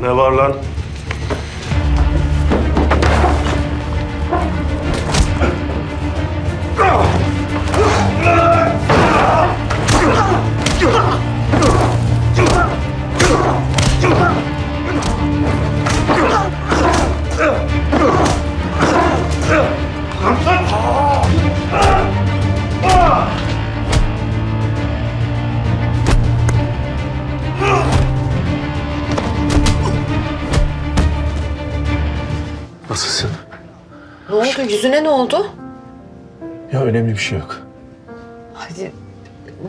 Ne var lan? Ne oldu? Yüzüne ne oldu? Ya önemli bir şey yok. Hadi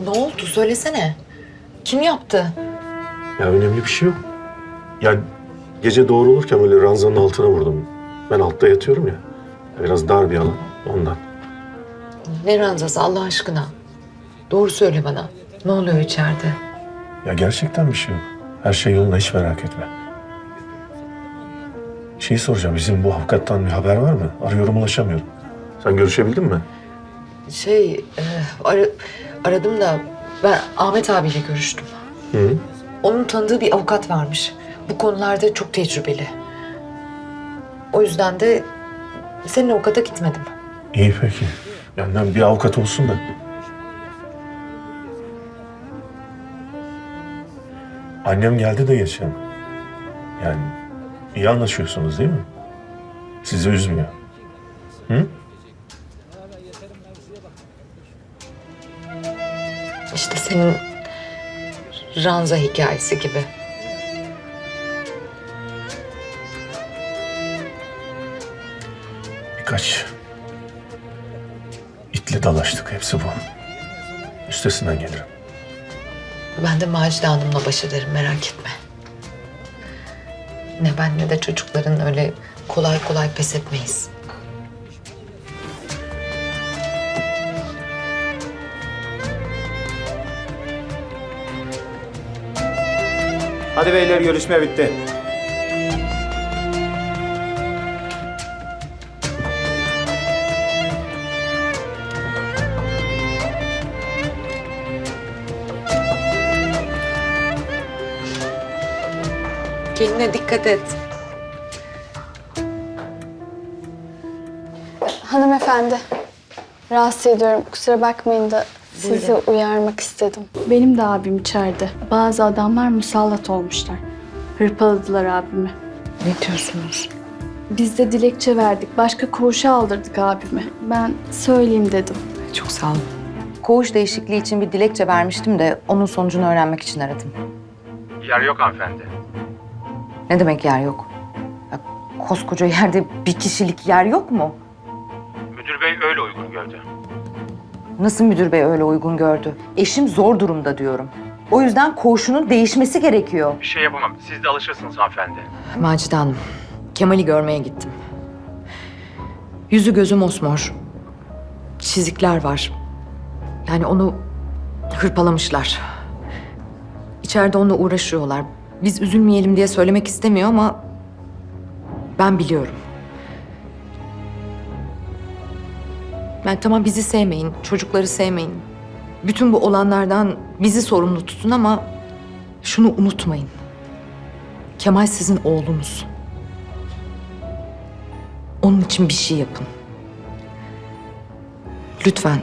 ne oldu? Söylesene. Kim yaptı? Ya önemli bir şey yok. Ya gece doğrulurken böyle ranzanın altına vurdum. Ben altta yatıyorum ya. Biraz dar bir alan ondan. Ne ranzası Allah aşkına? Doğru söyle bana. Ne oluyor içeride? Ya gerçekten bir şey yok. Her şey yolunda hiç merak etme. Şeyi soracağım. Bizim bu avukattan bir haber var mı? Arıyorum ulaşamıyorum. Sen görüşebildin mi? Şey, e, ara- aradım da ben Ahmet abiyle görüştüm. Hı. Onun tanıdığı bir avukat varmış. Bu konularda çok tecrübeli. O yüzden de senin avukata gitmedim. İyi peki. Benden bir avukat olsun da. Annem geldi de geçen. Yani iyi anlaşıyorsunuz değil mi? Sizi üzmüyor. Hı? İşte senin ranza hikayesi gibi. Birkaç itle dalaştık. Hepsi bu. Üstesinden gelirim. Ben de Macide Hanım'la baş ederim merak etme. Ne ben ne de çocukların öyle kolay kolay pes etmeyiz. Hadi beyler görüşme bitti. Kendine dikkat et. Hanımefendi, rahatsız ediyorum. Kusura bakmayın da sizi uyarmak istedim. Benim de abim içeride. Bazı adamlar musallat olmuşlar. Hırpaladılar abimi. Ne diyorsunuz? Biz de dilekçe verdik. Başka koğuşa aldırdık abimi. Ben söyleyeyim dedim. Çok sağ olun. Koğuş değişikliği için bir dilekçe vermiştim de onun sonucunu öğrenmek için aradım. Yer yok hanımefendi. Ne demek yer yok? Ya, koskoca yerde bir kişilik yer yok mu? Müdür bey öyle uygun gördü. Nasıl müdür bey öyle uygun gördü? Eşim zor durumda diyorum. O yüzden koğuşunun değişmesi gerekiyor. Bir şey yapamam. Siz de alışırsınız hanımefendi. Macide Hanım, Kemal'i görmeye gittim. Yüzü gözü mosmor. Çizikler var. Yani onu hırpalamışlar. İçeride onunla uğraşıyorlar. Biz üzülmeyelim diye söylemek istemiyor ama ben biliyorum. Ben tamam bizi sevmeyin, çocukları sevmeyin. Bütün bu olanlardan bizi sorumlu tutun ama şunu unutmayın. Kemal sizin oğlunuz. Onun için bir şey yapın. Lütfen.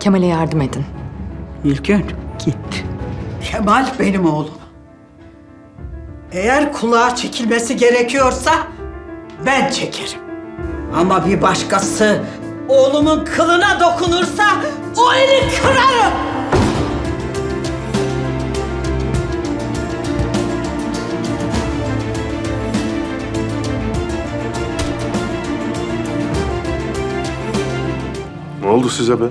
Kemal'e yardım edin. Nilgün git. Kemal benim oğlum. Eğer kulağa çekilmesi gerekiyorsa ben çekerim. Ama bir başkası oğlumun kılına dokunursa o eli kırarım. Ne oldu size be?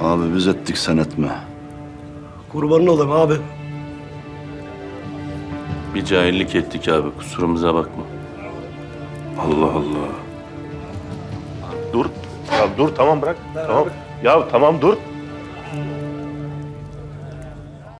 Abi biz ettik sen etme. Kurbanın olayım abi. Bir cahillik ettik abi kusurumuza bakma. Allah Allah. Dur. Ya dur tamam bırak. Tamam. Ya tamam dur.